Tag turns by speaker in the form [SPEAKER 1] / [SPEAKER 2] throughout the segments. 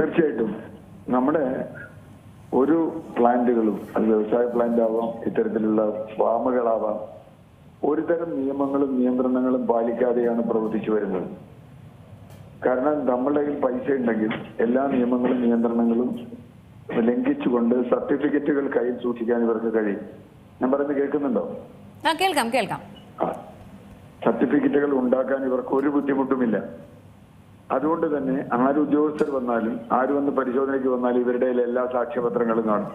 [SPEAKER 1] തീർച്ചയായിട്ടും. നമ്മുടെ ഒരു പ്ലാന്റുകളും അത് വ്യവസായ പ്ലാന്റ് ആവാം ഇത്തരത്തിലുള്ള ഫാമുകളാവാം ഒരു തരം നിയമങ്ങളും നിയന്ത്രണങ്ങളും പാലിക്കാതെയാണ് പ്രവർത്തിച്ചു വരുന്നത്. കാരണം നമ്മളുടെ കയ്യിൽ പൈസ ഉണ്ടെങ്കിൽ എല്ലാ നിയമങ്ങളും നിയന്ത്രണങ്ങളും ലംഘിച്ചുകൊണ്ട് സർട്ടിഫിക്കറ്റുകൾ കയ്യിൽ സൂക്ഷിക്കാൻ ഇവർക്ക് കഴിയും. ഞാൻ പറയുന്നത് കേൾക്കുന്നുണ്ടോ?
[SPEAKER 2] കേൾക്കാം കേൾക്കാം.
[SPEAKER 1] സർട്ടിഫിക്കറ്റുകൾ ഉണ്ടാക്കാൻ ഇവർക്ക് ഒരു ബുദ്ധിമുട്ടുമില്ല. അതുകൊണ്ട് തന്നെ ആര് ഉദ്യോഗസ്ഥർ വന്നാലും ആര് വന്ന് പരിശോധനയ്ക്ക് വന്നാലും ഇവരുടെ എല്ലാ സാക്ഷ്യപത്രങ്ങളും കാണും.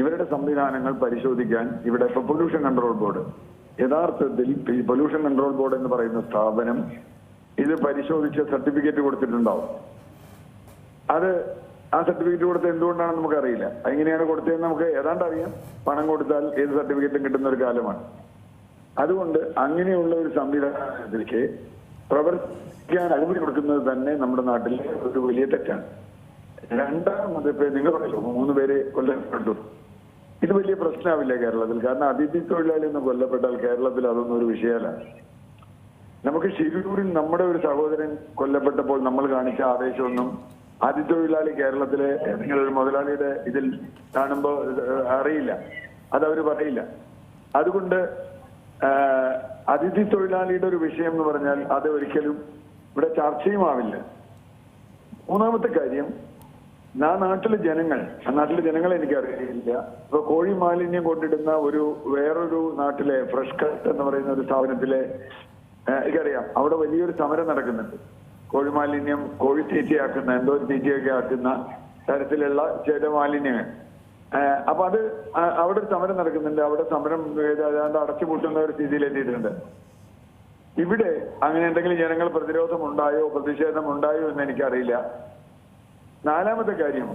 [SPEAKER 1] ഇവരുടെ സംവിധാനങ്ങൾ പരിശോധിക്കാൻ ഇവിടെ ഇപ്പൊ പൊല്യൂഷൻ കൺട്രോൾ ബോർഡ് യഥാർത്ഥത്തിൽ പൊല്യൂഷൻ കൺട്രോൾ ബോർഡ് എന്ന് പറയുന്ന സ്ഥാപനം ഇത് പരിശോധിച്ച് സർട്ടിഫിക്കറ്റ് കൊടുത്തിട്ടുണ്ടാവും. അത് ആ സർട്ടിഫിക്കറ്റ് കൊടുത്ത് എന്തുകൊണ്ടാണെന്ന് നമുക്കറിയില്ല. എങ്ങനെയാണ് കൊടുത്തതെന്ന് നമുക്ക് ഏതാണ്ട് അറിയാം. പണം കൊടുത്താൽ ഏത് സർട്ടിഫിക്കറ്റും കിട്ടുന്ന ഒരു കാലമാണ്. അതുകൊണ്ട് അങ്ങനെയുള്ള ഒരു സംവിധാനത്തിലേക്ക് പ്രവർത്തിക്കാൻ അനുമതി കൊടുക്കുന്നത് തന്നെ നമ്മുടെ നാട്ടിലെ ഒരു വലിയ തെറ്റാണ്. രണ്ടാമത് നിങ്ങൾ പറയുമോ മൂന്ന് പേര് കൊല്ലപ്പെട്ടു ഇത് വലിയ പ്രശ്നമാവില്ല കേരളത്തിൽ. കാരണം അതിഥി തൊഴിലാളി എന്ന് കൊല്ലപ്പെട്ടാൽ കേരളത്തിൽ അതൊന്നും ഒരു വിഷയമല്ല. നമുക്ക് ശിരൂരിൽ നമ്മുടെ ഒരു സഹോദരൻ കൊല്ലപ്പെട്ടപ്പോൾ നമ്മൾ കാണിച്ച ആവേശമൊന്നും അതിഥി തൊഴിലാളി കേരളത്തിലെ ഒരു മുതലാളിയുടെ ഇതിൽ കാണുമ്പോൾ അറിയില്ല. അതവര് പറയില്ല. അതുകൊണ്ട് അതിഥി തൊഴിലാളിയുടെ ഒരു വിഷയം എന്ന് പറഞ്ഞാൽ അത് ഒരിക്കലും ഇവിടെ ചർച്ചയുമാവില്ല മൂന്നാമത്തെ കാര്യം ആ നാട്ടിലെ ജനങ്ങൾ ആ നാട്ടിലെ ജനങ്ങളെ എനിക്കറിയില്ല. ഇപ്പൊ കോഴി മാലിന്യം കൊണ്ടിടുന്ന ഒരു വേറൊരു നാട്ടിലെ ഫ്രഷ് കട്ട് എന്ന് പറയുന്ന ഒരു സ്ഥാപനത്തിലെ എനിക്കറിയാം. അവിടെ വലിയൊരു സമരം നടക്കുന്നുണ്ട്. കോഴി മാലിന്യം കോഴി തീറ്റയാക്കുന്ന എന്തോ തീറ്റയൊക്കെ ആക്കുന്ന തരത്തിലുള്ള ചില മാലിന്യങ്ങൾ ഏഹ്, അപ്പൊ അത് അവിടെ ഒരു സമരം നടക്കുന്നുണ്ട്. അവിടെ സമരം ഏത് ഏതാണ്ട് അടച്ചുപൂട്ടുന്ന ഒരു സ്ഥിതിയിൽ എത്തിയിട്ടുണ്ട്. ഇവിടെ അങ്ങനെ എന്തെങ്കിലും ജനങ്ങൾ പ്രതിരോധം ഉണ്ടായോ പ്രതിഷേധം ഉണ്ടായോ എന്ന് എനിക്കറിയില്ല. നാലാമത്തെ കാര്യം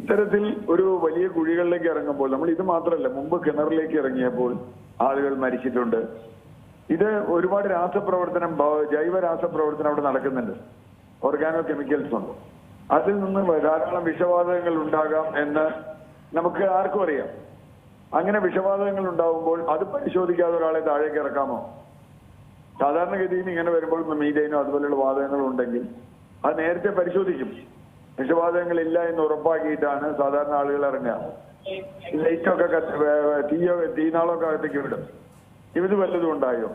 [SPEAKER 1] ഇത്തരത്തിൽ ഒരു വലിയ കുഴികളിലേക്ക് ഇറങ്ങുമ്പോൾ നമ്മൾ ഇത് മാത്രമല്ല മുമ്പ് കിണറിലേക്ക് ഇറങ്ങിയപ്പോൾ ആളുകൾ മരിച്ചിട്ടുണ്ട്. ഇത് ഒരുപാട് രാസപ്രവർത്തനം ജൈവ രാസപ്രവർത്തനം അവിടെ നടക്കുന്നുണ്ട്. ഓർഗാനോ കെമിക്കൽസ് ഉണ്ട്. അതിൽ നിന്ന് ധാരാളം വിഷവാതകങ്ങൾ ഉണ്ടാകാം എന്ന് നമുക്ക് ആർക്കും അറിയാം. അങ്ങനെ വിഷവാതകങ്ങൾ ഉണ്ടാവുമ്പോൾ അത് പരിശോധിക്കാതെ ഒരാളെ താഴേക്ക് ഇറക്കാമോ? സാധാരണഗതിയിൽ ഇങ്ങനെ വരുമ്പോൾ മീഡിയനോ അതുപോലെയുള്ള വാതകങ്ങളും ഉണ്ടെങ്കിൽ അത് നേരത്തെ പരിശോധിക്കും. വിഷവാതകങ്ങൾ ഇല്ല എന്ന് ഉറപ്പാക്കിയിട്ടാണ് സാധാരണ ആളുകൾ ഇറങ്ങുക. ലൈറ്റൊക്കെ കത്ത് തീയോ തീനാളൊക്കെ അകത്തേക്ക് വിടും. ഇത് വല്ലതും ഉണ്ടായോ?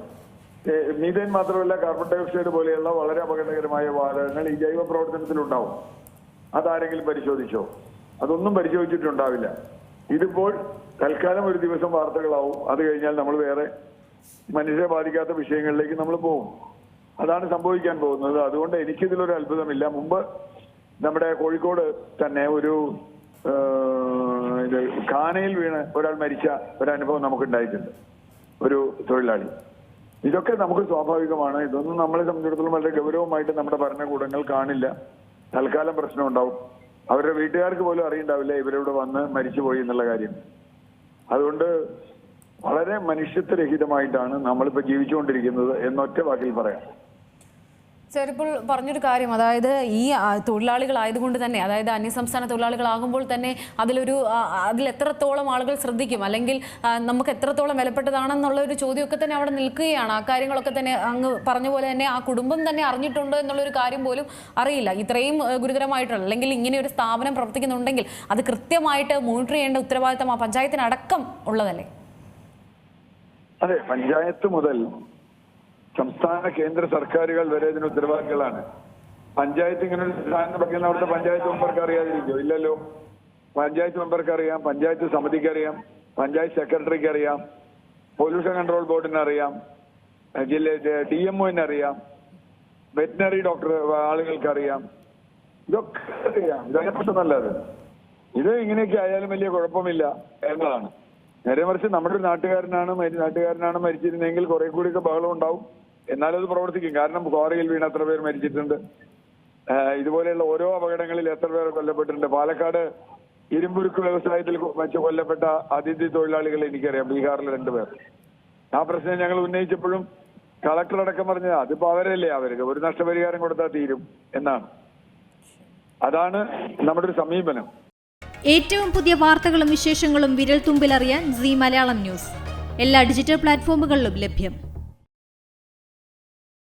[SPEAKER 1] മീഥേൻ മാത്രമല്ല കാർബൺ ഡയോക്സൈഡ് പോലെയുള്ള വളരെ അപകടകരമായ വാതകങ്ങൾ ഈ ജൈവ പ്രവർത്തനത്തിലുണ്ടാവും. അതാരെങ്കിലും പരിശോധിച്ചോ? അതൊന്നും പരിശോധിച്ചിട്ടുണ്ടാവില്ല. ഇതിപ്പോൾ തൽക്കാലം ഒരു ദിവസം വാർത്തകളാവും. അത് കഴിഞ്ഞാൽ നമ്മൾ വേറെ മനുഷ്യരെ ബാധിക്കാത്ത വിഷയങ്ങളിലേക്ക് നമ്മൾ പോകും അതാണ് സംഭവിക്കാൻ പോകുന്നത്. അതുകൊണ്ട് എനിക്കിതിലൊരു അത്ഭുതമില്ല. മുമ്പ് നമ്മുടെ കോഴിക്കോട് തന്നെ ഒരു കാനയിൽ വീണ് ഒരാൾ മരിച്ച ഒരനുഭവം നമുക്ക് ഉണ്ടായിട്ടുണ്ട് ഒരു തൊഴിലാളി. ഇതൊക്കെ നമുക്ക് സ്വാഭാവികമാണ്. ഇതൊന്നും നമ്മളെ സംബന്ധിച്ചിടത്തോളം വളരെ ഗൗരവമായിട്ട് നമ്മുടെ ഭരണകൂടങ്ങൾ കാണില്ല. തൽക്കാലം പ്രശ്നം ഉണ്ടാവും അവരുടെ വീട്ടുകാർക്ക് പോലും അറിയണ്ടാവില്ല ഇവരിവിടെ വന്ന് മരിച്ചുപോയി എന്നുള്ള കാര്യം. അതുകൊണ്ട് വളരെ മനുഷ്യത്വരഹിതമായിട്ടാണ് നമ്മളിപ്പോ ജീവിച്ചുകൊണ്ടിരിക്കുന്നത് എന്നൊറ്റ വാക്കിൽ പറയാം.
[SPEAKER 2] സർ പറഞ്ഞൊരു കാര്യം. അതായത് ഈ തൊഴിലാളികളായതുകൊണ്ട് തന്നെ അതായത് അന്യസംസ്ഥാന തൊഴിലാളികളാകുമ്പോൾ തന്നെ അതിലൊരു അതിൽ എത്രത്തോളം ആളുകൾ ശ്രദ്ധിക്കും? അല്ലെങ്കിൽ നമുക്ക് എത്രത്തോളം വിലപ്പെട്ടതാണെന്നുള്ള ഒരു ചോദ്യമൊക്കെ തന്നെ അവിടെ നിൽക്കുകയാണ്. ആ കാര്യങ്ങളൊക്കെ തന്നെ അങ്ങ് പറഞ്ഞ പോലെ തന്നെ ആ കുടുംബം തന്നെ അറിഞ്ഞിട്ടുണ്ട് എന്നുള്ളൊരു കാര്യം പോലും അറിയില്ല. ഇത്രയും ഗുരുതരമായിട്ടുള്ള അല്ലെങ്കിൽ ഇങ്ങനെ ഒരു സ്ഥാപനം പ്രവർത്തിക്കുന്നുണ്ടെങ്കിൽ അത് കൃത്യമായിട്ട് മോണിറ്റർ ചെയ്യേണ്ട ഉത്തരവാദിത്തം ആ പഞ്ചായത്തിനടക്കം ഉള്ളതല്ലേ?
[SPEAKER 1] അതെ പഞ്ചായത്ത് മുതൽ സംസ്ഥാന കേന്ദ്ര സർക്കാരുകൾ വരെ ഇതിന് ഉത്തരവാദികളാണ്. പഞ്ചായത്ത് ഇങ്ങനെ ഒരു സ്ഥാനം പറയുന്ന അവിടുത്തെ പഞ്ചായത്ത് മെമ്പർക്ക് അറിയാതിരിക്കോ? ഇല്ലല്ലോ. പഞ്ചായത്ത് മെമ്പർക്ക് അറിയാം പഞ്ചായത്ത് സമിതിക്ക് അറിയാം പഞ്ചായത്ത് സെക്രട്ടറിക്ക് അറിയാം പൊല്യൂഷൻ കൺട്രോൾ ബോർഡിന് അറിയാം ജില്ല ഡി എം അറിയാം വെറ്റിനറി ഡോക്ടർ ആളുകൾക്ക് അറിയാം. ഇതൊക്കെ അറിയാം ഇതങ്ങനെ പ്രശ്നമല്ലാതെ ഇത് ഇങ്ങനെയൊക്കെ ആയാലും വലിയ കുഴപ്പമില്ല എന്നതാണ്. നേരെ മറിച്ച് നമ്മുടെ ഒരു നാട്ടുകാരനാണ് നാട്ടുകാരനാണ് മരിച്ചിരുന്നെങ്കിൽ കുറെ കൂടിയൊക്കെ ബഹളം ഉണ്ടാവും എന്നാലും അത് പ്രവർത്തിക്കും. കാരണം ക്വാറിയിൽ വീണ് എത്ര പേർ മരിച്ചിട്ടുണ്ട്. ഇതുപോലെയുള്ള ഓരോ അപകടങ്ങളിൽ എത്ര പേർ കൊല്ലപ്പെട്ടിട്ടുണ്ട്. പാലക്കാട് ഇരുമ്പുരുക്ക് വ്യവസായത്തിൽ വെച്ച് കൊല്ലപ്പെട്ട അതിഥി തൊഴിലാളികൾ എനിക്കറിയാം. ബീഹാറിൽ രണ്ടുപേർ ആ പ്രശ്നം ഞങ്ങൾ ഉന്നയിച്ചപ്പോഴും കളക്ടർ അടക്കം പറഞ്ഞത് അതിപ്പോ അവരല്ലേ അവർക്ക് ഒരു നഷ്ടപരിഹാരം കൊടുത്താൽ തീരും എന്നാണ്. അതാണ് നമ്മുടെ ഒരു സമീപനം.
[SPEAKER 3] ഏറ്റവും പുതിയ വാർത്തകളും വിശേഷങ്ങളും വിരൽ തുമ്പിലറിയാൻ സി മലയാളം ന്യൂസ്. എല്ലാ ഡിജിറ്റൽ പ്ലാറ്റ്ഫോമുകളിലും ലഭ്യം.